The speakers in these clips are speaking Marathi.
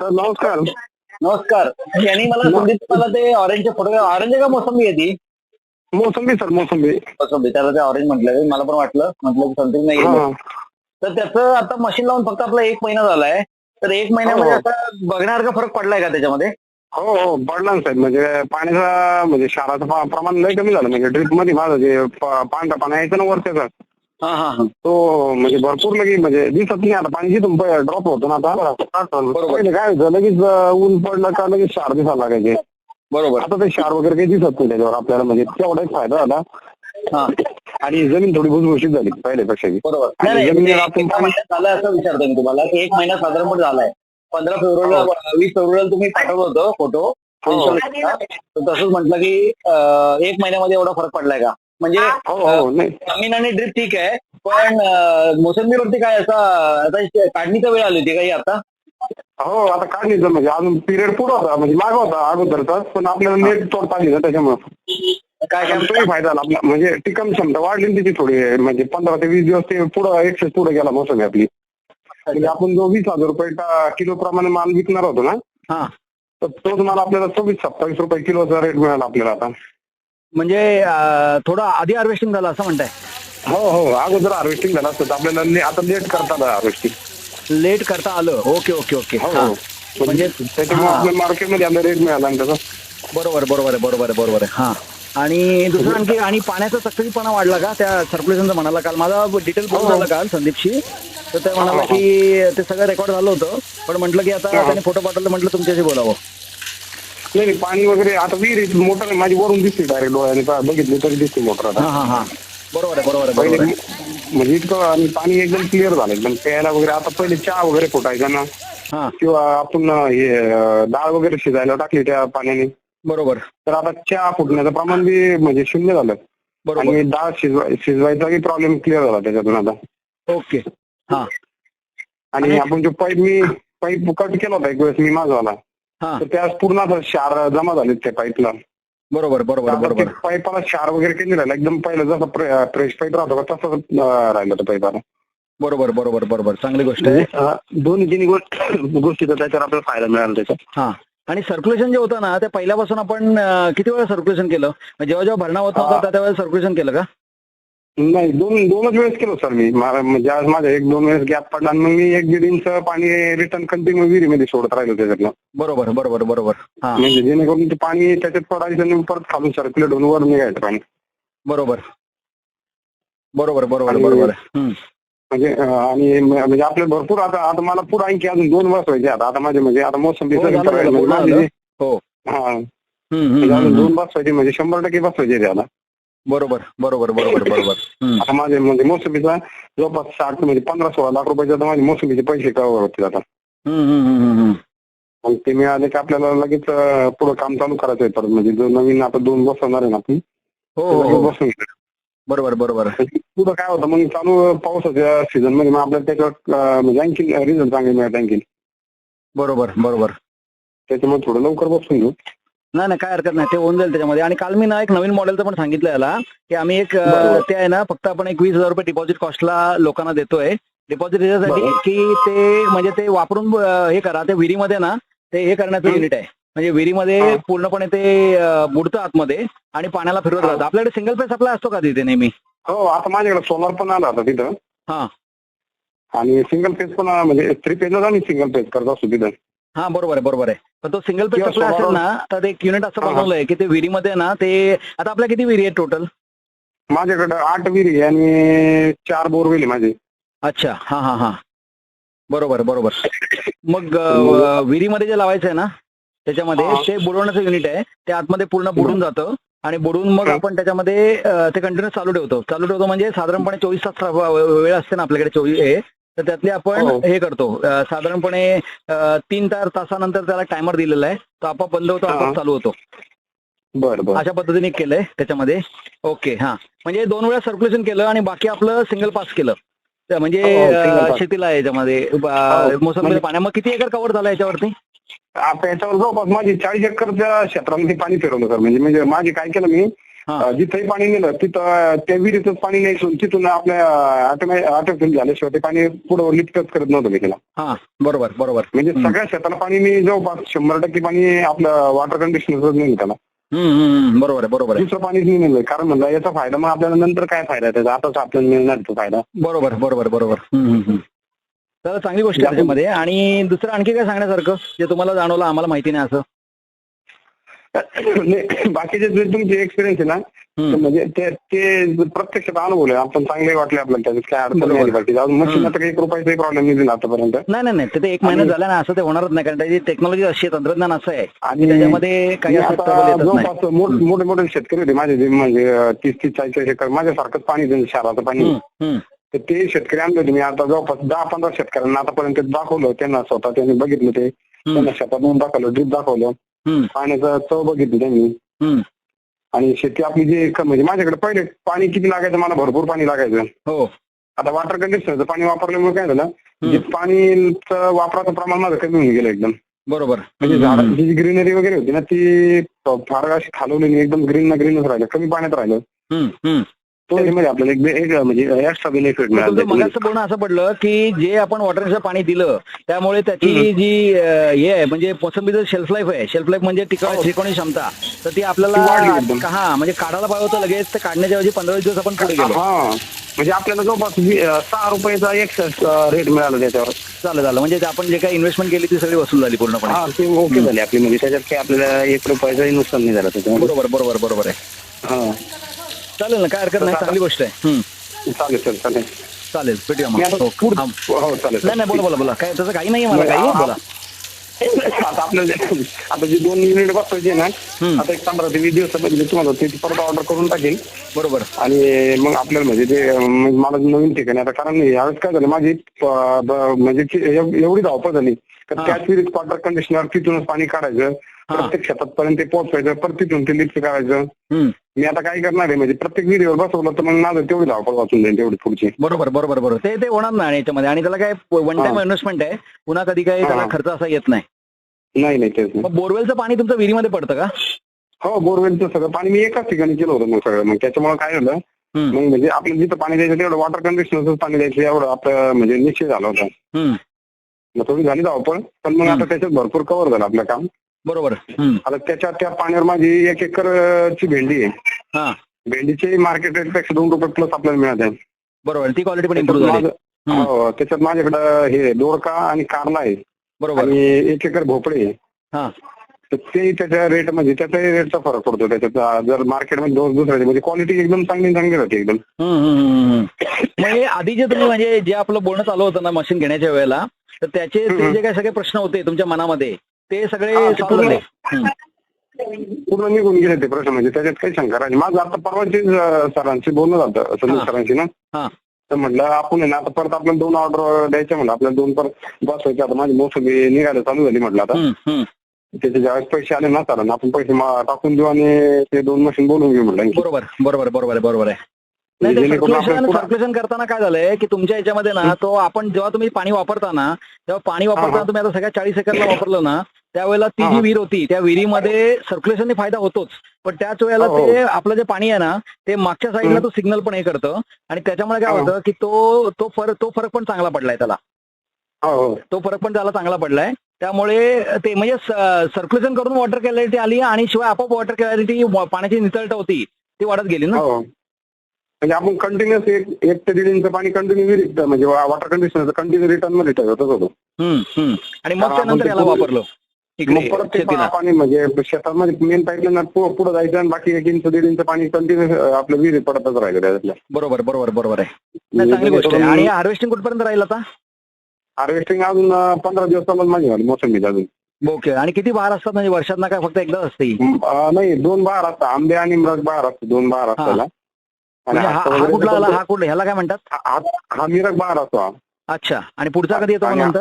सर नमस्कार. नमस्कार. यांनी मला संदीप मला ते ऑरेंजचे फोटो ऑरेंज का मोसंबी आहे ती? मोसंबी सर मोसंबी. मोसंबी. त्याला ते ऑरेंज म्हटलं. मला पण वाटलं. म्हटलं की संदीप नाही हा. तर त्याचं आता मशीन लावून फक्त आपला एक महिना झालाय. तर एक महिन्यामध्ये हो. आता बघण्यासारखा फरक पडलाय का त्याच्यामध्ये? हो हो. पडला ना साहेब. म्हणजे पाण्याचा म्हणजे क्षाराचं पा- प्रमाण लय कमी झालं. म्हणजे ड्रिपमध्ये माझं जे प- पांढरा पाणी यायचं ना वरच्याचा हा हा. हा तो म्हणजे भरपूर लगेच म्हणजे दिसत नाही आता. पाणी जिथून ड्रॉप होतो ना आता. पहिले काय होतं लगेच ऊन पडलं का लगेच क्षार दिसायला लागायचे. बरोबर. आता ते क्षार वगैरे काही दिसत नाही त्याच्यावर. आपल्याला म्हणजे तेवढा एक फायदा झाला. हा. आणि जमीन थोडी भुसभुशीत झाली पहिल्यापेक्षा बी. बरोबर. महिन्यात झालं असं विचारतो मी तुम्हाला की एक महिना साधारणपणे झालाय. पंधरा फेब्रुवारीला हो. वीस फेब्रुवारीला तुम्ही पाठवलं होतं फोटो. तर तसंच म्हटलं की एक महिन्यामध्ये एवढा फरक पडलाय का? म्हणजे हो हो नाही. जमीन आणि ड्रिप ठीक आहे पण मोसंबीवरती काय असा आता काढणीचा वेळ आली होती काही आता? हो आता काढणीचं म्हणजे अजून पिरियड पुढं होता म्हणजे मागं होता अगोदरचा पण आपल्याला नेट तोडता आली ना त्याच्यामुळे. काय तोही फायदा झाला आपला म्हणजे टिकम क्षमता वाढली तिची थोडी म्हणजे पंधरा ते वीस दिवस ते पुढं एक्सेस पुढे गेला मोसमी आपली. म्हणजे आपण जो वीस हजार रुपये किलो प्रमाणे माल विकणार होतो ना हा. तर तोच माल आपल्याला सव्वीस सत्तावीस रुपये किलोचा रेट मिळाला आपल्याला आता. म्हणजे अं, थोडं आधी हार्वेस्टिंग झालं असं म्हणताय. हो हो. अगोदर हार्वेस्टिंग झालं असतं. तर आपल्याला आता लेट करता आलं हार्वेस्टिंग लेट करता आलं. ओके ओके ओके हो हा. हो. म्हणजे त्याच्यामुळे हा. मार्केटमध्ये रेट मिळाला आणि त्याचा. बरोबर बरोबर आहे बरोबर आहे बरोबर. आहे हा. आणि दुसरं आणखी आणि पाण्याचा सक्तीपणा वाढला का? त्या सर्क्युलेशनचा म्हणाला काल. माझा डिटेल बोलून हो. झालं काल संदीपशी. तर ते म्हणाला की ते सगळं रेकॉर्ड झालं होतं. पण म्हटलं की आता हा. त्याने फोटो पाठवलं म्हटलं तुमच्याशी बोलावं. नाही नाही, पाणी वगैरे आता विहीर मोटर माझी वरून दिसते डायरेक्ट डोळ्याने. पहा, बघितली तरी दिसते मोटर आता. हा हा हा. बरोबर आहे बरोबर आहे पहिले बरोबर आहे. म्हणजे इतकं आणि पाणी एकदम क्लिअर झालं एकदम प्यायला वगैरे. आता पहिले चहा वगैरे फुटायचा ना. हा. किंवा आपण हे अं, डाळ वगैरे शिजायला टाकली त्या पाण्याने. बरोबर. तर आता चहा फुटण्याचं प्रमाण बी म्हणजे शून्य झालं. बरोबर. आणि डाळ शिजवाय शिजवायचा प्रॉब्लेम क्लिअर झाला त्याच्यातून आता. ओके. हा. आणि आपण जो पाईप मी पाईप कट केला होता एक वेळेस मी माझावाला तर त्यास पूर्ण असं क्षार जमा झाले त्या पाईपला बरोबर बरोबर बरोबर. पाईपाला क्षार वगैरे काही नाही राहिलं. एकदम पहिलं जसं फ्रेश पाईप राहतो का तसं अं, राहिलं त्या पाईपाला बरोबर बरोबर बरोबर. चांगली गोष्ट आहे. अं, दोन्ही तिन्ही गोष्ट गोष्टीचा त्याच्यावर आपल्याला फायदा मिळाला त्याचा. हा. आणि सर्क्युलेशन जे होतं ना ते पहिल्यापासून आपण अं, किती वेळा सर्क्युलेशन केलं? म्हणजे जेव्हा जेव्हा भरणा होत नव्हता हा. त्या त्यावेळेस सर्क्युलेशन केलं का? नाही दोन दोनच वेळेस केलं सर मी. मा- म्हणजे आज माझा एक दोन वेळेस गॅप पडला आणि मग मी एक दीड इंच पाणी रिटर्न कंटिन्यू विहिरीमध्ये सोडत राहिलो त्याच्यातलं बरोबर बरोबर बरोबर. हा. म्हणजे जेणेकरून ते पाणी त्याच्यात पडायचं आणि परत खालून सर्क्युलेट होऊन वर निघायचं पाणी. बरोबर. बरोबर बरोबर आणि- बरोबर. हम्म. म्हणजे अं, आणि म- म्हणजे आपले भरपूर आता आता मला पुढे आणखी अजून दोन वर्ष व्हायचे आता. आता माझे म्हणजे आता मोसंबी हो, झालं, झालं, पूर्ण झालं. हो. हा हम्म, हम्म, म्हणजे अजून हम्म, दोन बस व्हायचे म्हणजे शंभर टक्के बस व्हायचे ते आता. बरोबर बरोबर बरोबर बरोबर. आता माझे म्हणजे मोसंबीचा जवळपास साठ म्हणजे पंधरा सोळा लाख रुपयाचे आता माझे मोसंबीचे पैसे कव्हर होतील आता. हम्म, हम्म, हम्म, हम्म. मग ते मिळाले की आपल्याला लगेच पुढं काम चालू करायचं आहे परत. म्हणजे जो नवीन आता दोन बसवणार आहे ना आपण हो ते हो, हो. बसून. बरोबर बरोबर. पुढं काय होतं मग चालू पावसाच्या सीझनमध्ये मग आपल्याला त्याच्यावर म्हणजे आणखी रिझल्ट चांगले मिळत आणखी बरोबर बरोबर. त्याच्यामुळे थोडं लवकर बसून घेऊ. नाही नाही काय हरकत नाही ते होऊन जाईल त्याच्यामध्ये आणि काल मी ना एक नवीन मॉडेलचं पण सांगितलं याला की आम्ही एक अं, बरोबर. ते आहे ना फक्त आपण एक वीस हजार रुपये डिपॉझिट कॉस्टला लोकांना देतोय डिपॉझिट याच्यासाठी बरोबर. की ते म्हणजे ते वापरून अं, हे करा ते विहिरीमध्ये ना ते हे करण्याचं हं. युनिट आहे म्हणजे विहिरीमध्ये हा. पूर्णपणे ते अं, बुडतं आतमध्ये आणि पाण्याला फिरवत हा. राहतं आपल्याकडे सिंगल फेस सप्लाय असतो का तिथे नेहमी हो आता माझ्याकडे सोलार पण आला होता तिथं हा. आणि सिंगल पेज पण म्हणजे थ्री पेजच आणि सिंगल पेज करत असतो तिथं हा बरोबर आहे बरोबर आहे. पण तो सिंगल सप्लाय असेल ना तर एक युनिट असं. बनवलंय की ते विहिरीमध्ये ना ते आता आपल्या किती विहिरी आहेत टोटल माझ्याकडे आठ विहिरी आहे आणि चार बोरवेल आहे माझे. अच्छा हा हा हा. बरोबर बरोबर. मग विहिरीमध्ये जे लावायचं आहे ना त्याच्यामध्ये. ते बुडवण्याचं युनिट आहे. ते आतमध्ये पूर्ण बुडून जातं आणि बुडून मग. आपण त्याच्यामध्ये ते कंटिन्यू चालू ठेवतो. चालू ठेवतो म्हणजे साधारणपणे चोवीस तास वेळ असते ना आपल्याकडे चोवीस तर त्यातले आपण हो. हे करतो. साधारणपणे तीन चार तासानंतर त्याला टायमर दिलेला आहे. तो आपोआप बंद होतो. आपोआप चालू होतो. बरं बरं. अशा पद्धतीने केलंय त्याच्यामध्ये. ओके हा. म्हणजे दोन वेळा सर्क्युलेशन केलं आणि बाकी आपलं सिंगल पास केलं. म्हणजे हो, हो. शेतीला आहे याच्यामध्ये. मोसंबीच्या म्हणजे- पाण्या मग किती एकर कव्हर झालं याच्यावरती? आता याच्यावर जवळपास माझी चाळीस एकरच्या क्षेत्रामध्ये पाणी फिरवलं सर म्हणजे म्हणजे माझी काय केलं मी जिथंही पाणी नेलं तिथं त्या विहिरीतच पाणी न्यायचं. तिथून आपल्या ऑटोमॅटिक झाल्याशिवाय ते पाणी पुढे लिफ्टच करत नव्हतं मी त्याला हा बरोबर बरोबर. म्हणजे. सगळ्या शेताला पाणी मी जवळपास शंभर टक्के पाणी आपलं वॉटर कंडिशनरच नाही त्याला. बरोबर आहे बरोबर दुसरं पाणीच नाही नेलं. कारण म्हणलं याचा फायदा मग आपल्याला नंतर काय फायदा आहे त्याचा? आताच आपल्याला मिळणार तो फायदा. बरोबर बरोबर बरोबर. तर चांगली गोष्ट आहे त्याच्यामध्ये. आणि दुसरं आणखी काय सांगण्यासारखं? जे तुम्हाला जाणवलं आम्हाला माहिती नाही असं. नाही, बाकीचे जे तुमचे एक्सपिरियन्स आहे ना म्हणजे ते ते प्रत्यक्षात अनुभवले आपण चांगले वाटले आपल्याला त्याच्यात काय अडचण नाही बाकी अजून मशीन आता काही रुपयाचाही प्रॉब्लेम नाही दिला आतापर्यंत. नाही नाही नाही. ते एक महिना झाला ना असं ते होणारच नाही. कारण त्याची टेक्नॉलॉजी अशी आहे तंत्रज्ञान असं आहे. आणि त्याच्यामध्ये काही जवळपास मोठ- मोठे शेतकरी होते. माझे म्हणजे तीस तीस चाळीस एकर माझ्यासारखंच पाणी शहराचं पाणी. तर ते शेतकरी आणले होते. मी आता जवळपास दहा पंधरा शेतकऱ्यांना आतापर्यंत दाखवलं त्यांना स्वतः त्यांनी बघितलं ते. त्यांना शेतात दाखवलं ड्रीप दाखवलं. पाण्याचं चव बघितली त्यांनी. हम्म. आणि शेती आपली जे म्हणजे माझ्याकडे पहिले पाणी किती लागायचं मला भरपूर पाणी लागायचं. हो. आता वॉटर कंडिशनरचं पाणी वापरल्यामुळे काय झालं पाणीचं वापराचं प्रमाण माझं कमी होऊन गेलं एकदम. बरोबर. म्हणजे. झाडांची जी ग्रीनरी वगैरे होती ना ती फार अशी खालवली नाही एकदम ग्रीन ना ग्रीनच राहिलं कमी पाण्यात राहिलं. तो आपल्याला एक बे- एक म्हणजे एक्स्ट्रा बेनिफिट मिळालं असं पडलं की जे आपण वॉटरचं पाणी दिलं त्यामुळे त्याची जी हे आहे म्हणजे मोसंबीचं शेल्फ लाईफ आहे. शेल्फ लाईफ म्हणजे टिकाव. टिकवणी क्षमता. तर ती आपल्याला. हा म्हणजे काढायला पाहिजे होतं लगेच तर काढण्याच्या ऐवजी पंधरा दिवस आपण पुढे गेलो. हा म्हणजे आपल्याला जवळपास सहा रुपयाचा एक रेट मिळाला त्याच्यावर. झालं झालं. म्हणजे आपण जे काही इन्व्हेस्टमेंट केली ती सगळी वसूल झाली पूर्णपणे. हा ओके झाले आपली. म्हणजे त्याच्यात काही आपल्याला एक रुपयाचंही नुकसान नाही झालं बरोबर बरोबर बरोबर आहे. हा. चालेल ना काय हरकत नाही चांगली गोष्ट आहे. चालेल सर चालेल चालेल भेटूया मी मग आता हो. पुढ- हा. हो चालेल नाही नाही बोला बोला बोला काय तसं काही नाही मला काही बोला आता आपल्याला आता जे दोन युनिट बसवायचे ना हम्म. आता एक पंधरा ते वीस दिवसामध्ये तुम्हाला ते परत ऑर्डर करून टाकेल बरोबर आणि मग आपल्याला म्हणजे ते अं, म्हणजे मला नवीन ठिकाणी आता कारण यावेळेस काय झालं माझी ब- म्हणजे ती एव- एवढी धावपळ झाली तर हा. त्याच विहिरीत वॉटर कंडिशनर तिथूनच पाणी काढायचं हा. प्रत्येक शेतात पर्यंत ते पोहोचायचं परत तिथून ते लिफ्ट काढायचं. मी आता काय करणार आहे? म्हणजे प्रत्येक विहिरीवर बसवलं तर मग माझं तेवढी धावपळ वाचून जाईल तेवढी पुढची. बरोबर बरोबर बरोबर. ते ते होणार नाही याच्यामध्ये. आणि त्याला काय वन टाइम. इन्व्हेस्टमेंट आहे. पुन्हा कधी काही त्याला. खर्च असा येत नाही. नाही नाही तेच नाही. मग बोरवेलचं पाणी तुमचं विहिरीमध्ये पडतं का? हो बोरवेलचं सगळं पाणी मी एकाच ठिकाणी केलं होतं मग सगळं. मग त्याच्यामुळे काय झालं. मग म्हणजे आपलं जिथं पाणी द्यायचं तेवढं वॉटर कंडिशनरच पाणी द्यायचं एवढं आपलं म्हणजे निश्चित झालं होतं. मग थोडी झाली धावपळ पण मग आता. त्याच्यात भरपूर कव्हर झालं आपलं काम. बरोबर. हम्म. आता त्याच्या त्या पाण्यावर माझी एक एकर ची भेंडी आहे. हा. भेंडीची मार्केट रेटपेक्षा दोन रुपये प्लस आपल्याला मिळत आहे. बरोबर. ती क्वालिटी पण इम्प्रूव्ह झाली. माझं- हम्म. हो त्याच्यात माझ्याकडं हे दोडका आणि कारला आहे. बरोबर. आणि एक एकर भोपळे आहे. हा. तर ते त्याच्या रेट म्हणजे त्याचाही रेटचा फरक पडतो. त्याच्यात जर मार्केटमध्ये दोन दुसऱ्याचे म्हणजे क्वालिटी एकदम चांगली चांगली राहते एकदम. हम्म, हम्म, हम्म, हम्म. मग हे आधी जे तुम्ही म्हणजे जे आपलं बोलणं चालू होतं ना मशीन घेण्याच्या वेळेला तर त्याचे ते हम्म. जे काही सगळे प्रश्न होते तुमच्या मनामध्ये? ते सगळे हा, ते सॉल्व्ह झाले हम्म. पूर्ण निघून गेले ते प्रश्न म्हणजे त्याच्यात काही शंका राहिली माझं आता परवाची सरांशी बोलणं झालं संदीप हा. सरांशी ना हा. तर म्हटलं आपण आहे ना आता परत आपल्याला दोन ऑर्डर द्यायचे म्हणलं आपल्याला दोन परत बसवायचे आता माझी मोसंबी निघायला चालू झाली म्हटलं आता हम्म, हम्म. त्याचे ज्यावेळेस पैसे आले ना सरांना आपण पैसे मा- टाकून देऊ आणि ते दोन मशीन बोलून घेऊ म्हटलं आणखी. बरोबर बरोबर बरोबर आहे बरोबर आहे नाही सर्क्युलेशन करताना काय झालंय की तुमच्या याच्यामध्ये ना तो आपण जेव्हा तुम्ही पाणी वापरता ना तेव्हा पाणी वापरताना. तुम्ही आता सगळ्या चाळीस एकरला वापरलं ना त्यावेळेला ती जी. विहीर होती त्या विहिरीमध्ये सर्क्युलेशनने फायदा होतोच. पण त्याच वेळेला हो, ते आपलं जे पाणी आहे ना ते मागच्या साईडला. तो सिग्नल पण हे करतं. आणि त्याच्यामुळे काय हो. होतं की तो तो फरक तो फरक पण चांगला पडलाय त्याला. हो तो फरक पण त्याला चांगला पडलाय. त्यामुळे ते म्हणजे सर्क्युलेशन करून वॉटर क्लॅरिटी आली आणि शिवाय आपोआप वॉटर क्लॅरिटी पाण्याची नितळता होती ती वाढत गेली ना. म्हणजे आपण कंटिन्युअस एक एक ते दीड इंच पाणी कंटिन्यू विहिरीत म्हणजे वॉटर कंडिशनर कंटिन्यू रिटर्नमध्ये ठेवतच होतो. आणि मग हा, त्यानंतर ते याला वापरलं मग परत ते पाणी म्हणजे शेतामध्ये मेन पाईपलाईन पुढे जायचं आणि बाकी एक इंच दीड इंच पाणी कंटिन्यू आपल्या विहिरीत पडतच राहिलं त्याच्यातल्या बरोबर बरोबर बरोबर आहे. नाही, चांगली गोष्ट आहे. आणि हार्वेस्टिंग कुठपर्यंत राहील आता? हार्वेस्टिंग अजून पंधरा दिवस चालत माझी झाली मोसंबी अजून. ओके आणि किती बहार असतात? म्हणजे वर्षात ना काय फक्त एकदाच असते नाही दोन बहार असतात. आंबे आणि मृग बहार असतो दोन बहार असतात. आणि म्हणजे हा हा वगैरे कुठला आला? तो- हा कुठला? ह्याला काय म्हणतात? हा- हा- हा बहार असतो. अच्छा. आणि पुढचा कधी येतो मग आणि- नंतर?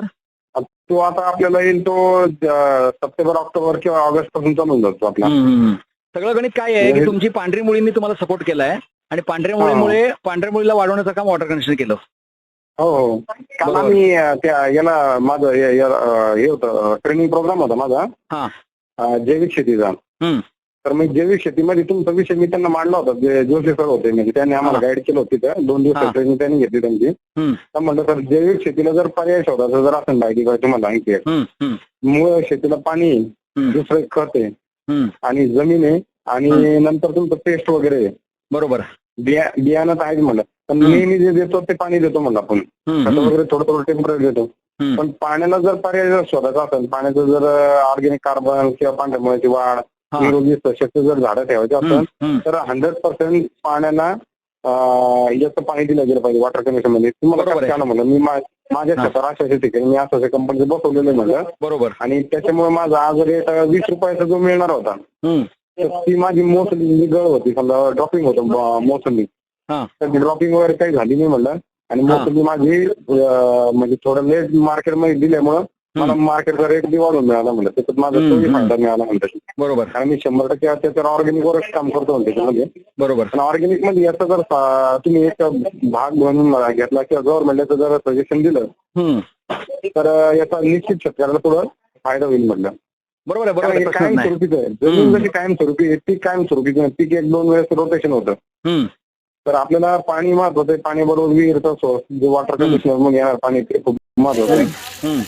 तो आता आपल्याला येईल तो अं, सप्टेंबर ऑक्टोबर किंवा ऑगस्टपासून चालून जातो आपला. हम्म, हम्म, हम्म. सगळं गणित काय आहे? की हे- तुमची पांढरी मुळींनी तुम्हाला सपोर्ट केलाय आणि पांढऱ्या हा. मुळीमुळे पांढऱ्या मुळीला वाढवण्याचं काम वॉटर कंडिशन केलं. हो हो. काल बरोबर. आम्ही अं, त्या याला माझं हे- अं, होतं ट्रेनिंग प्रोग्राम होता माझा. हा. अं, जैविक शेतीचा. हम्म. तर मग जैविक शेतीमध्ये तुमचा विषय मी त्यांना मांडला होता जे जोशी सर होते म्हणजे त्यांनी आम्हाला. गाईड केलं होतं तिथं दोन. दिवस ट्रेनिंग त्यांनी घेतली त्यांची. तर म्हणलं सर जैविक शेतीला जर पर्याय शोधायचा जर असेल माहिती का तुम्हाला आणखी मूळ शेतीला पाणी दुसरं खत आहे. आणि जमीन आहे आणि नंतर तुमचं पेस्ट वगैरे बरोबर बिया बियाणं तर आहेच म्हणलं पण. नेहमी जे देतो ते पाणी देतो म्हणलं आपण खत वगैरे थोडं थोडं टेंपररी देतो. पण पाण्याला जर पर्याय जर शोधायचा असेल पाण्याचं जर ऑर्गॅनिक कार्बन किंवा पांढऱ्या मुळाची वाढ. निरोगी सशक्त जर झाडं ठेवायची असेल. तर हंड्रेड पर्सेंट पाण्याला याचं पाणी दिलं गेलं पाहिजे वॉटर कमिशनमध्ये तुम्हाला म्हणलं मी माझ्या हा. शेतात अशा ठिकाणी मी असं कंपनीचं बसवलेलं म्हणलं बरोबर. आणि त्याच्यामुळे माझा आज रेट वीस रुपयाचा जो मिळणार होता ती माझी मोसंबी गळ होती समजा ड्रॉपिंग होतं मोसंबी. हा. तर ड्रॉपिंग वगैरे काही झाली नाही म्हणलं. आणि. मोसंबी माझी म्हणजे थोडं लेट मार्केटमध्ये दिल्यामुळं मला मार्केटचा रेट बी वाढून मिळाला म्हणलं. त्याच्यात माझा तोही. फायदा मिळाला म्हणतात बरोबर. आणि मी शंभर टक्के त्याच्यावर ऑर्गॅनिक वरच काम करतो म्हणते त्याच्यामध्ये. बरोबर. पण ऑर्गॅनिकमध्ये याचा जर तुम्ही एक भाग म्हणून घेतला किंवा गव्हर्नमेंटचं जर सजेशन दिलं. तर याचा निश्चित शेतकऱ्याला पुढं फायदा होईल म्हटलं बरोबर आहे बरोबर कारण आहे. जमीन जशी कायम स्वरूपी आहे पीक कायम स्वरूपीच आहे. पीक एक दोन वेळेस रोटेशन होतं. तर आपल्याला पाणी महत्वाचं आहे. पाणी बरोबर विहिरीचा सोर्स जे वॉटर कंडिशनर मग येणार पाणी ते खूप महत्वाचं आहे.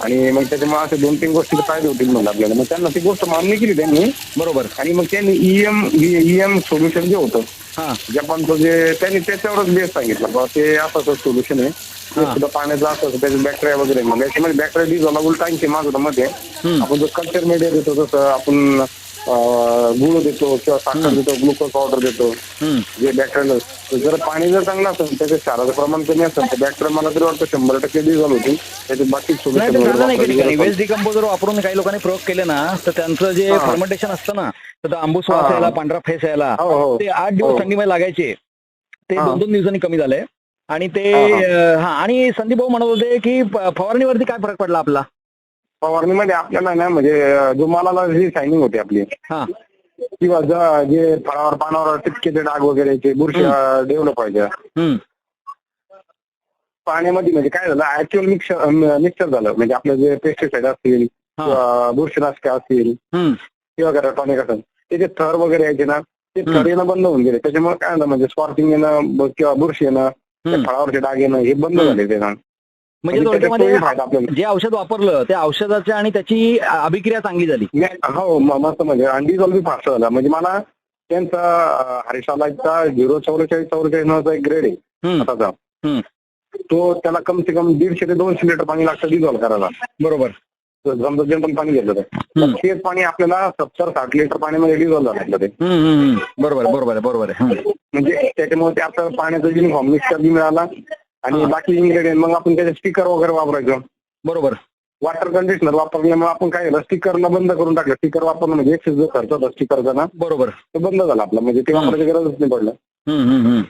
आणि मग त्याच्यामुळे असे दोन तीन गोष्टीचे फायदे होतील म्हणलं आपल्याला. मग त्यांना ती गोष्ट मान्य केली त्यांनी. बरोबर. आणि मग त्यांनी ईएम ईएम सोल्युशन जे होतं हा. जपानचं जे त्यांनी त्याच्यावरच बेस सांगितलं. बा ते असं सोल्युशन आहे. सुद्धा पाण्याचं असं त्याचे बॅक्टेरिया वगैरे मग याच्यामध्ये बॅक्टेरिया डिझॉल्व उलट आणखी माझं मध्ये. आपण जो कल्चर मीडिया देतो जसं आपण गुळ देतो किंवा साखर देतो ग्लुकोज पावडर देतो. जे बॅक्टेरिया जर पाणी जर चांगलं असेल त्याचे क्षाराचं प्रमाण कमी असेल तर बॅक्टेरिया मला तरी वाटतं शंभर टक्के डिझॉल्व होतील त्याचे बाकी वेस्ट डिकम्पोजर वापरून काही लोकांनी प्रयोग केले ना तर त्यांचं जे. फर्मेंटेशन असतं ना तर आंबूस वास. यायला पांढरा फेस यायला हो हो ते आठ दिवस हो. थंडीमध्ये लागायचे ते. दोन दोन दिवसांनी कमी झाले आणि ते हा, आणि संदीप भाऊ म्हणत होते की फवारणीवरती काय फरक पडला आपला फवारणीमध्ये आपल्याला ना म्हणजे अं, जो शायनिंग होती आपली. हा. किंवा ज- जे फळावर पानावर टिपकेचे डाग वगैरे ते बुरशी डेव्हलप व्हायचे हम्म. पाण्यामध्ये म्हणजे काय झालं ऍक्च्युअल मिक्सर मिक्सर झालं. म्हणजे आपलं जे पेस्टिसाइड असतील हा. किंवा बुरशीनाशके असतील हम्म. किंवा टॉनिक असेल ते जे थर वगैरे यायचे ना ते हम्म. थर येणं बंद होऊन गेले. त्याच्यामुळे काय झालं म्हणजे स्पॉर्टिंग येणं ब- किंवा बुरशी येणं त्या हम्म. फळावरचे डाग येणं हे बंद हम्म. झाले ते ना. म्हणजे थोडक्यामध्ये आपल्याला. जे औषध वापरलं त्या औषधाच्या आणि त्याची अभिक्रिया चांगली झाली. हो मस्त म्हणजे. अंडी बी फास्ट झाला. म्हणजे मला त्यांचा हरिशालाचा झिरो चौवेचाळीस चौवेचाळीस एक ग्रेड आहे. तो त्याला कम से कम दीडशे ते दोनशे लिटर पाणी लागतं डिझॉल्व करायला. बरोबर. समजा जनरल पाणी घेतलं तर. तेच पाणी आपल्याला सत्तर साठ लिटर पाण्यामध्ये डिझॉल्व झालं ते. बरोबर आहे, बरोबर आहे. बरोबर. म्हणजे त्याच्यामुळे ते आपल्याला पाण्याचा युनिफॉर्म मिक्सर बी मिळाला आणि. बाकी इन्ग्रेडियंट मग आपण त्याचे स्टिकर वगैरे वापरायचो बरोबर वॉटर कंडिशनर वापरल्यामुळे आपण काय झालं स्टिकरला बंद करून टाकलं स्टिकर वापरणं म्हणजे एक्सेस जो खर्च होता स्टिकरचा ना बरोबर तो बंद झाला आपला म्हणजे ते. वापरायची गरजच नाही पडलं.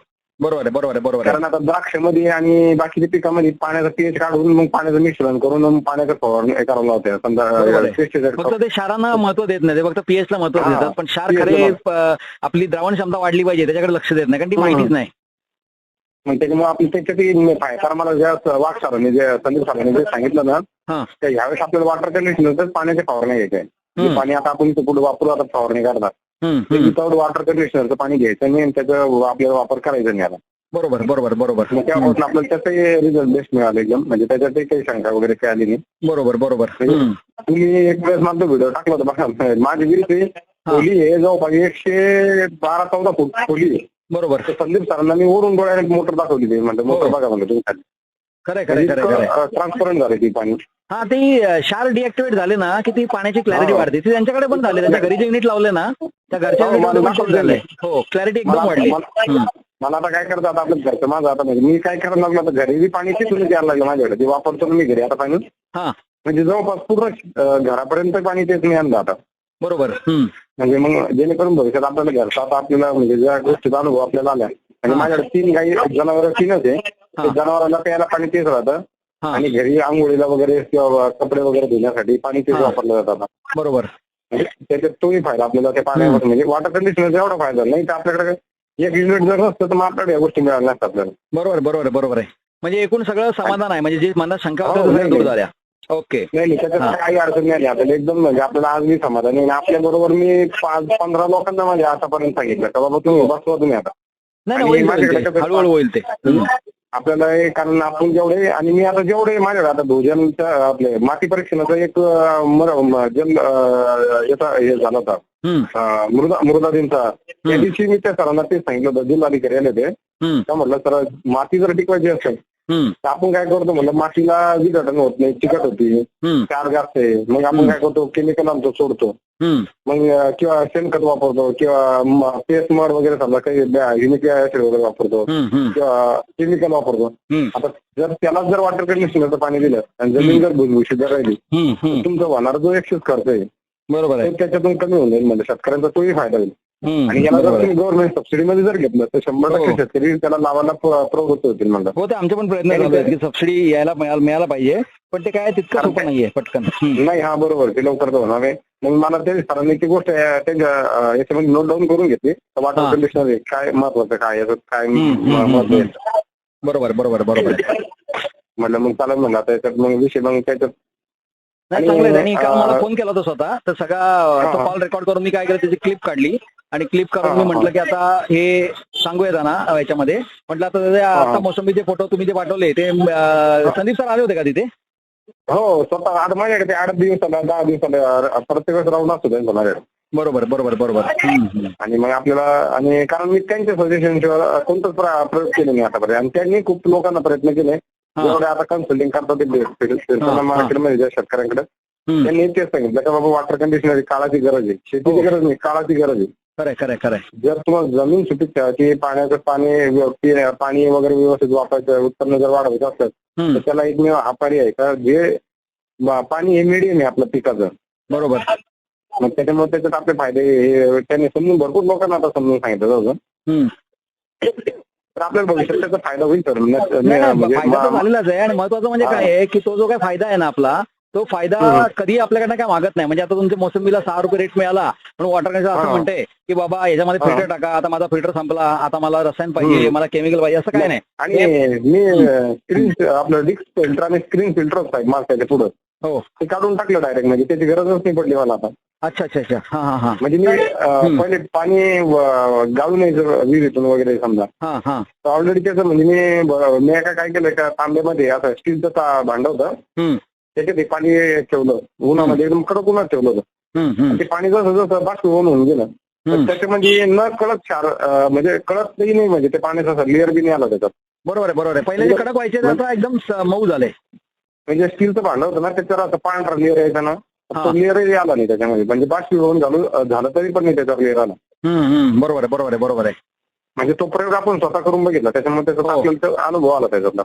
बरोबर आहे बरोबर आहे बरोबर आहे कारण आता द्राक्षमध्ये आणि बाकीच्या पिकामध्ये पाण्याचा पीएच काढून मग पाण्याचं मिश्रण करून मग पाण्याचं फवारणी हे करावं लावते समजा बरोबर आहे. pesticide फक्त ते क्षारांना महत्त्व देत नाही ते फक्त पीएच ला महत्त्व हा. देतात पण क्षार ला खरे. प- आपली द्रावण क्षमता वाढली पाहिजे त्याच्याकडे लक्ष देत नाही कारण ती हम्म. माहितीच नाही मग त्याच्यामुळे आपण त्याच्यातही फाय कारण मला ज्या वाघ सरांनी जे संदीप सरांनी जे सांगितलं ना हा. त्या ह्यावेळेस आपल्याला वॉटर कंडिशनर पाण्याचे फवारणी घ्यायचे आहे. जे. पाणी आता आपण पुढे वापरू आता फवारणी करतात ते. विदाउट वॉटर कंडिशनरचं पाणी घ्यायचं नाही आणि त्याचा आपल्याला वापर करायचा नाही आता बरोबर बरोबर बरोबर मग त्यापासून आपल्याला त्याचंही रिझल्ट बेस्ट मिळाले एकदम म्हणजे त्याच्यातही काही शंका वगैरे काही आली नाही बरोबर बरोबर. तुम्ही एक वेळेस माझा व्हिडिओ टाकला होता बघा माझी विहिरी हा. खोली आहे जवळपास एकशे बारा चौदा फूट खोली आहे बरोबर. संदीप सरांना मी वरून डोळ्याने मोटर दाखवली ते म्हणजे मोटर. बघा म्हणलं तुम्ही खाली. खरंय खरंय खरंय खरंय. ट्रान्सपरंट झाले ती पाणी. हा ती अ, क्षार डिऍक्टिव्हेट झाले ना की ती पाण्याची क्लॅरिटी हा. वाढते. ती त्यांच्याकडे पण झाले त्यांच्या घरी जे युनिट लावले ना त्या घरच्या हो, दाखवलं झाले. हो क्लॅरिटी एकदम वाढली. मला- आता काय करतात आपलं घरचं माझं आता म्हणजे मी काय करायला लागलो आता घरी? बी पाणी तिथून द्यायला लागलं माझ्याकडे. ते वापरतो ना मी घरी आता पाणी. हा. म्हणजे जवळपास पूर्ण घरापर्यंत पाणी तेच मी आणलं आता. बरोबर. म्हणजे मग जेणेकरून भविष्यात आपल्याला घरचा आता आपल्याला म्हणजे ज्या गोष्टीचा अनुभव आपल्याला आल्या म्हणजे हा. माझ्याकडे तीन गाई जनावर तीनच आहे. जनावरांना प्यायला पाणी तेच राहतं. आणि घरी आंघोळीला वगैरे किंवा कपडे वगैरे धुण्यासाठी पाणी तेच. वापरलं जातं बरोबर. म्हणजे त्याच्यात तोही फायदा आपल्याला त्या पाण्यावर म्हणजे वॉटर कंडिशनरचा एवढा फायदा नाही तर आपल्याकडे एक युनिट जर नसतं तर मग आपल्याकडे या गोष्टी मिळाल्या नसतात आपल्याला. बरोबर बरोबर आहे बरोबर आहे. म्हणजे एकूण सगळं समाधान आहे. म्हणजे जे मनात शंका हो, दूर. झाल्या. ओके नाही नाही त्याच्यात. काही अडचण नाही आली आपल्याला एकदम म्हणजे आपल्याला आज मी समाधानी आहे. आणि आपल्या बरोबर मी पाच पंधरा लोकांना म्हणजे आतापर्यंत सांगितलं का बाबा तुम्ही बसवा तुम्ही आता नाही ते. हळूहळू होईल ते. आपल्याला हे कारण आपण जेवढे आणि मी आता जेवढे माझ्याकडे आता भोजनचं आपले माती परीक्षणाचा एक जल अं, याचा हे झाला होता मृदा मृदा दिनचा त्या दिवशी मी त्या सरांना तेच सांगितलं होतं जिल्हाधिकारी आले ते म्हटलं सर माती जर टिकवायची असेल. तर आपण काय करतो म्हणलं मातीला विघटन होत नाही चिकट होती. क्षार जास्त आहे मग आपण काय करतो केमिकल आणतो सोडतो हम्म. मग किंवा शेणखत वापरतो किंवा पेस्ट मड वगैरे समजा काही युनिक ऍसिड वगैरे वापरतो. किंवा केमिकल वापरतो. आता जर त्याला जर वॉटर कंडिशनरचं पाणी दिलं आणि जमीन जर भुसभुशीत जर राहिली. तुमचा होणारा जो एक्सेस खर्च आहे बरोबर त्याच्यातून कमी होऊन जाईल म्हणजे शेतकऱ्यांचा तोही फायदा होईल. आणि याला जर. तुम्ही गव्हर्नमेंट सबसिडीमध्ये जर घेतलं तर शंभर हो. टक्के शेतकरी त्याला लावायला प्र- प्रवृत्त होतील म्हणलं हो ते आमचे पण प्रयत्न चालू आहेत की सबसिडी यायला मिळायला पाहिजे पण ते काय तितकं सोपं नाहीये पटकन. नाही हा बरोबर ते लवकर तर होणार आहे मग मला ते सरांनी ती गोष्ट त्यांच्या याच्यामध्ये नोट डाऊन करून घेतली वॉटर हा. कंडिशनर काय महत्वाचं काय याचं काय महत्त्व बरोबर बरोबर बरोबर आहे म्हटलं मग चालेल म्हणलं आता याच्यात मग विषय मग त्याच्यात नाही चांगलं. त्यांनी काल मला फोन केला होता स्वतः तर सगळा हा. कॉल रेकॉर्ड करून मी काय केलं त्याची क्लिप काढली आणि क्लिप करून मी. म्हटलं की आता हे सांगूया अं, याच्यामध्ये म्हटलं आता ते आता मोसंबीचे फोटो तुम्ही जे पाठवले ते संदीप सर आले होते का तिथे हो स्वतः आता माझ्याकडे आठ दिवसाला दहा दिवसाला प्रत्येक वेळेस राहून असतो त्यांचा माझ्याकडे बरोबर बरोबर बरोबर. आणि मग आपल्याला आणि कारण मी त्यांच्या सजेशन शिवाय कोणताच प्र- प्रयोग केले नाही आतापर्यंत आणि त्यांनी खूप लोकांना प्रयत्न केले. जेवढे आता कन्सल्टिंग करतात ते. मार्केटमध्ये ज्या शेतकऱ्यांकडे. त्यांनी तेच सांगितलं का बाबा वॉटर कंडिशनर काळाची गरज आहे शेतीची हो. गरज नाही काळाची गरज आहे खरंय खरंय खरंय जर तुम्हाला जमीन सुपीक ठेवायची पाण्याचं पाणी व्य- पि- पाणी वगैरे व्यवस्थित वापरायचं उत्पन्न जर वाढवायचं असेल हम्म. तर त्याला एकमेव हा पर्याय आहे का जे पाणी हे मिडियम आहे आपलं पिकाचं बरोबर मग त्याच्यामुळे त्याच्यात आपले फायदे हे त्यांनी समजून भरपूर लोकांना आता समजून सांगितलं जातं हम्म. तर आपल्याला भविष्यात त्याचा फायदा होईल सर नाही नाही, म्हणजे फायदा तर मा- झालेलाच आहे आणि महत्वाचं म्हणजे हा. काय आहे की तो जो काय फायदा आहे ना आपला तो फायदा हम्म. कधी आपल्याकडनं काय मागत नाही म्हणजे आता तुमच्या मोसंबीला सहा रुपये रेट मिळाला पण वॉटर असं हा. म्हणते की बाबा याच्यामध्ये हा. फिल्टर टाका आता माझा फिल्टर संपला आता मला रसायन पाहिजे. मला केमिकल पाहिजे असं काय नाही आणि मी स्क्रीन आपलं डिस्क फिल्टर आणि स्क्रीन फिल्टर आहे मार्काच्या पुढं हो ते काढून टाकलं डायरेक्ट म्हणजे त्याची गरजच नाही पडली मला आता अच्छा अच्छा अच्छा हा हा हा म्हणजे मी. पहिले पाणी व- गाळून यायचं विहिरीतून वगैरे समजा हा हा तर ऑलरेडी त्याचं म्हणजे मी मी काय केलं का तांब्यामध्ये असं स्टीलचं भांड होतं. त्याच्यात ते पाणी ठेवलं. उन्हामध्ये एकदम कडक उन्हात ठेवलं होतं. ते पाणी जसं जसं बाष्पीभवन होऊन गेलं तर हम्म. त्याच्यामध्ये न कळत क्षार म्हणजे कळतही नाही म्हणजे ते पाण्याचा लेअर बी नाही आला त्याच्यात. बरोबर आहे बरोबर आहे. पहिले जे कडक व्हायचे ते आता एकदम मऊ झाले. म्हणजे स्टीलचं भांड होतं ना त्याच्यावर असं पांढरा लेअर यायचा ना. तो लेअरही आला नाही त्याच्यामध्ये. म्हणजे बाष्पीभवन झालं झालं तरी पण नाही त्याच्यावर लेअर आला. बरोबर आहे बरोबर आहे बरोबर आहे. म्हणजे तो प्रयोग आपण स्वतः करून बघितला. त्याच्यामुळे त्याचा हो. आपल्याला अनुभव आला त्याच्यातला.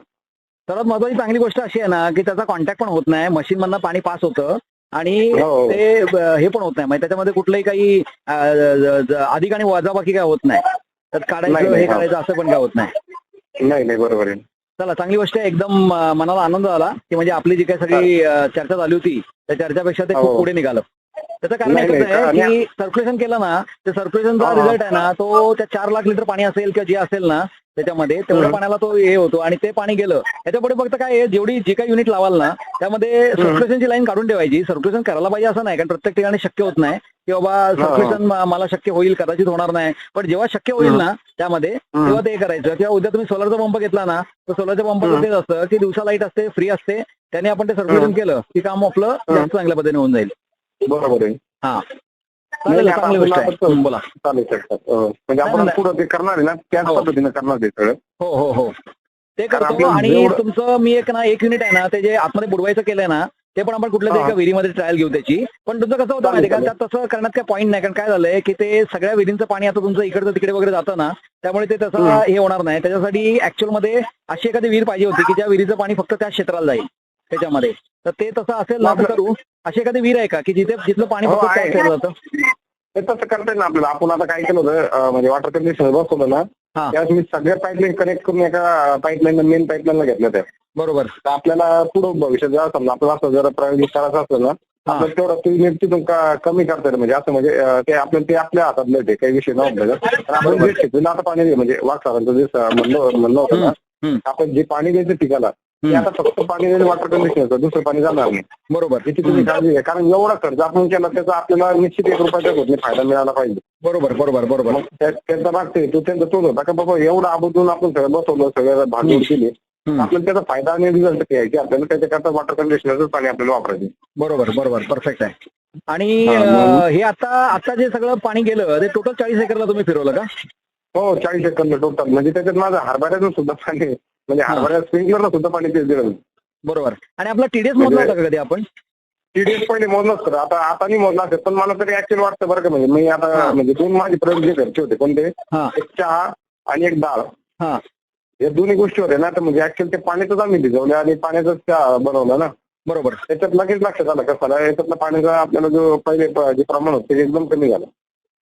सर्वात महत्वाची चांगली गोष्ट अशी आहे ना की त्याचा कॉन्टॅक्ट पण होत नाही. मशीन मधनं पाणी पास होतं. आणि हो. ते अ, हे पण होत नाही. म्हणजे त्याच्यामध्ये कुठलंही काही अ, ज- ज- अधिक आणि वजाबाकी काय होत नाही. त्यात नाही, काढायचं नाही, हे हा. काढायचं असं पण काय होत नाही. नाही नाही बरोबर आहे. चला चांगली गोष्ट आहे. एकदम अ, मनाला आनंद झाला की म्हणजे आपली जी काही सगळी अ, चर्चा झाली होती त्या चर्चापेक्षा ते खूप हो. पुढे निघालं. त्याचं कारण नाही, एकच नाही, आहे की सर्क्युलेशन केलं ना ते सर्क्युलेशनचा हा. रिझल्ट आहे ना तो त्या चार लाख लिटर पाणी असेल किंवा जे असेल ना त्याच्यामध्ये तेवढ्या हम्म. पाण्याला तो हे होतो आणि ते पाणी गेलं. त्याच्यापुढे फक्त काय आहे, जेवढी जी काही युनिट लावाल ना त्यामध्ये सर्क्युलेशनची लाईन काढून ठेवायची. सर्क्युलेशन करायला पाहिजे असं नाही कारण प्रत्येक ठिकाणी शक्य होत नाही. की बाबा सर्क्युलेशन मला शक्य होईल कदाचित होणार नाही. पण जेव्हा शक्य होईल ना त्यामध्ये तेव्हा ते करायचं. किंवा उद्या तुम्ही सोलरचा पंप घेतला ना तर सोलरच्या पंपाचं हम्म. तेच असतं की दिवसा लाइट असते फ्री असते. त्याने आपण ते सर्क्युलेशन केलं की काम आपलं जास्त चांगल्या पद्धतीने होऊन जाईल. बरोबर आहे. हा. नाही, चालेल आता चांगली गोष्ट आहे. आपण- बोला. चालेल सर अं, म्हणजे आपण नाही. पुढं ते करणार आहे ना त्याच हो. पद्धतीने करणार ते सगळं. हो हो हो. ते कारण करतो आपलं आणि जेवढं- तुमचं मी एक ना एक युनिट आहे ना ते जे आतमध्ये बुडवायचं केलंय ना ते पण आपण कुठल्या तरी हा. एका विहिरीमध्ये ट्रायल घेऊ त्याची. पण तुमचं कसं होतं चालेल, माहिती का? चालेल. त्यात तसं करण्यात काय पॉईंट नाही कारण काय झालंय की ते सगळ्या विहिरींचं पाणी आता तुमचं इकडचं तिकडे वगैरे जातं ना त्यामुळे ते तसं हम्म. हे होणार नाही. त्याच्यासाठी ऍक्च्युअलमध्ये अशी एखादी विहीर पाहिजे होती की ज्या विहिरीचं पाणी फक्त त्या क्षेत्राला जाईल. त्याच्यामध्ये तर ते तसं असेल ना करू अशी एखादी विहीर आहे का की जिथे जिथलं पाणी हो, जातं ते तसं करता येईल ना आपल्याला आपण आता काय केलं होतं म्हणजे वॉटर कंडिशनर बसवलं ना हा. त्यावेळेस मी सगळ्या पाईपलाईन कनेक्ट करून एका पाईपलाईन मेन पाईपलाईनला घेतलं त्या बरोबर तर आपल्याला पुढं भविष्यात जर समजा आपल्याला असं जर प्रायोगिक करायचं असेल ना. आपल्याला तेवढं युनिट तिथून कमी करता येईल म्हणजे असं म्हणजे ते आपल्याला ते आपल्या हातातलं आहे, ते काही विषय नव्हता. तर आपण जे आता पाणी म्हणजे वाघ सरांचं जे म्हणलं म्हणलं होतं ना. आपण जे पाणी द्यायचं पिकाला की आता फक्त पाणी वॉटर कंडिशनरचं दुसरं पाणी जाणार नाही. बरोबर. याची तुम्ही काळजी घ्या कारण एवढा खर्च आपण केला त्याचा आपल्याला निश्चित एक रुपयाचा होत नाही फायदा मिळाला पाहिजे. बरोबर बरोबर बरोबर. त्यांचा मागते तो त्यांचा तोच होता का बाबा एवढं आबदून आपण सगळं बसवलं सगळं भांडवल केले. आपल्याला त्याचा फायदा आणि रिझल्ट घ्यायचे आपल्याला त्याच्याकरता वॉटर कंडिशनरच पाणी आपल्याला वापरायचे. बरोबर बरोबर परफेक्ट आहे. आणि हा, हे आता आता जे सगळं पाणी गेलं ते टोटल चाळीस एकरला तुम्ही फिरवलं का? हो चाळीस एकरला टोटल म्हणजे त्याच्यात माझं हरभऱ्याचं सुद्धा पाणी म्हणजे हरभऱ्या स्प्रिंकलरला सुद्धा पाणी ते दिलं बरोबर. आणि आपला टीडीएस मोजला म्हणजे- होता का कधी आपण? टीडीएस पहिले मोजलाच तर आता आता नाही मोजला असेल पण मला तरी ऍक्च्युअली वाटतं बरं का म्हणजे मी. आता म्हणजे दोन माझे प्रयोग जे घरचे होते कोणते? हा. एक चहा आणि एक डाळ. हा. या दोन्ही गोष्टी होत्या ना तर म्हणजे ऍक्च्युअली ते पाण्यातच आम्ही भिजवले आणि पाण्याचाच चहा बनवला ना. बरोबर. त्याच्यात लगेच लक्षात आलं कसं याच्यातलं पाण्याचा आपल्याला जो पहिले प- जे प्रमाण होतं ते एकदम कमी झालं.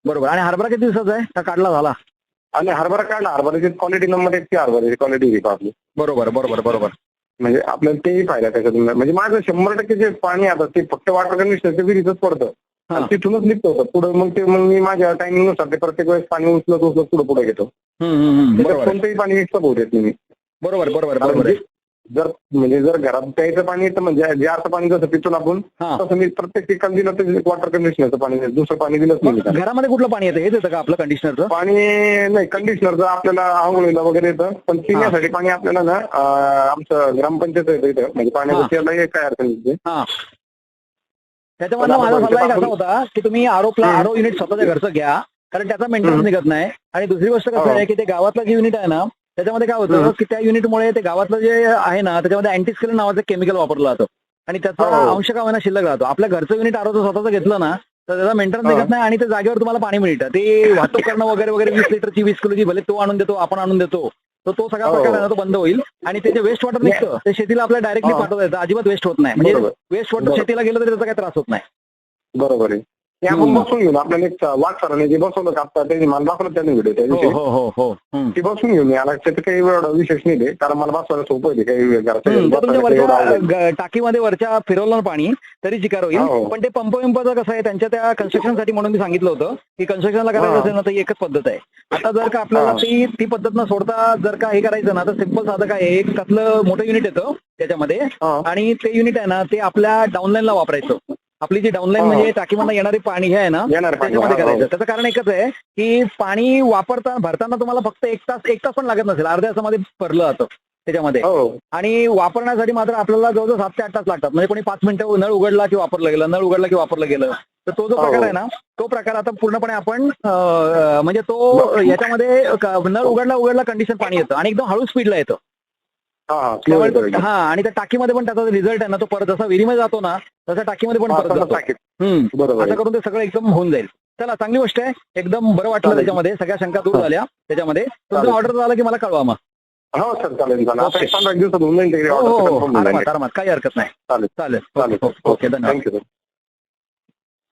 बरोबर. आणि हरभरा किती दिवसाचा आहे? का काढला झाला? आणि हरभरा काढला हरभऱ्याची क्वालिटी नंबर एक ती हरभऱ्याची क्वालिटी घेतो आपली. बरोबर बरोबर बरोबर. म्हणजे आपल्याला तेही फायदा त्याच्यातून. म्हणजे माझं शंभर टक्के जे पाणी आता ते फक्त वॉटर कंडिशनर ते विहिरीतच पडतं. आणि तिथूनच निघतं होतं. पुढे मग ते मग मी माझ्या टायमिंगनुसार ते प्रत्येक वेळेस पाणी उचलत उचलत पुढे पुढे घेतो. त्याच्यात कोणतंही पाणी एक्स्ट्रा होऊ देत नाही. मी बरोबर बरोबर. बरोबर जर म्हणजे जर घरात प्यायचं पाणी तर म्हणजे जारचं पाणी जसं पितो ना आपण हा तसं मी प्रत्येक ठिकाणी दिलं तर वॉटर कंडिशनरचं पाणी देतो. दुसरं पाणी दिलंच नाही मी मग त्याला. घरामध्ये कुठलं पाणी येतं हेच येतं का आपलं कंडिशनरचं पाणी नाही कंडिशनरचं आपल्याला आंघोळीला वगैरे येतं पण पिण्यासाठी पाणी आपल्याला ना अं, आमचं ग्रामपंचायत येतं इथं म्हणजे हा. पाण्याचं त्याला काय अडचण नाही हा त्याच्यामधला पण माझा सल्ला एक असा होता की तुम्ही आरोपला हम्म. आरो युनिट स्वतःच्या घरचं घ्या कारण त्याचा मेंटेनन्स. निघत नाही आणि दुसरी गोष्ट कसं हो. आहे की ते गावातलं जे युनिट आहे ना त्याच्यामध्ये काय होतं. की त्या युनिटमुळे ते गावातलं जे आहे ना त्याच्यामध्ये अँटीस्केलन नावाचं केमिकल वापरलं जातं आणि त्याचा हो. अंश का होईना शिल्लक राहतो आपल्या घरचं युनिट आरोचं स्वतःचं घेतलं ना तर त्याचा मेंटेनन्स. निघत नाही आणि ते जागेवर तुम्हाला पाणी मिळतं ते वाहतूक करणं वगैरे वगैरे वीस लिटरची वीस किलोची भले तो आणून देतो आपण आणून देतो तर तो सगळा हो. प्रकार आहे ना तो बंद होईल आणि ते जे वेस्ट वॉटर निघतं ते शेतीला आपल्याला डायरेक्टली. पाठवता येतं अजिबात वेस्ट होत नाही म्हणजे वेस्ट वॉटर. शेतीला गेलं तरी त्याचा काही त्रास होत नाही बरोबर आहे ते आपण. बसून घेऊन आपल्याला एक वाट सरांनी जे बसवलं का आता त्यांनी मला दाखवलं त्यांनी व्हिडिओ त्या हो दिवशी हो हो हो. ती बसून घेऊन याला त्याचं काही एवढा विशेष नाही ते कारण मला बसवायला सोपं आहे ते काही टाकीमध्ये वरच्या फिरवलं पाणी तरी चिकार होईल हो. पण ते पंप विंपाचं कसं आहे त्यांच्या त्या कन्स्ट्रक्शनसाठी म्हणून मी सांगितलं होतं की कन्स्ट्रक्शनला करायचं. असेल ना तर एकच पद्धत आहे आता जर का आपल्याला. ती ती पद्धत न सोडता जर का हे करायचं ना तर सिंपल साधं काय आहे, एक त्यातलं मोठं युनिट येतं त्याच्यामध्ये. आणि ते युनिट आहे ना ते आपल्या डाऊनलाईनला वापरायचं आपली जी डाऊनलाईन. म्हणजे टाकीमधनं येणारी पाणी हे आहे ना येणार पाणी. त्याच्यामध्ये हा, करायचं. त्याचं कारण एकच आहे की पाणी वापरता भरताना तुम्हाला फक्त एक तास एक तास पण लागत नसेल. अर्ध्या तासामध्ये भरलं जातं त्याच्यामध्ये. हो. आणि वापरण्यासाठी मात्र आपल्याला जवळजवळ सात ते आठ तास लागतात. म्हणजे कोणी पाच मिनिटं नळ उघडला की वापरलं गेलं नळ उघडला की वापरलं गेलं. तर तो जो हो. प्रकार आहे ना तो प्रकार आता पूर्णपणे आपण अं, म्हणजे तो याच्यामध्ये क- नळ उघडला उघडला कंडिशन पाणी येतं. आणि एकदम हळू स्पीडला येतं. हा आणि त्या टाकीमध्ये पण त्याचा रिझल्ट आहे ना तो परत जसा विहिरीमध्ये जातो ना तसा टाकीमध्ये पण परत जातो. असं. करून ते सगळं एकदम होऊन जाईल. चला चांगली गोष्ट आहे. एकदम बरं वाटलं. त्याच्यामध्ये. सगळ्या शंका दूर. झाल्या त्याच्यामध्ये. तुमचं. ऑर्डर झालं की मला कळवा मग. हो सर चालेल काही हरकत नाही. चालेल चालेल. चालेल. ओके, धन्यवाद.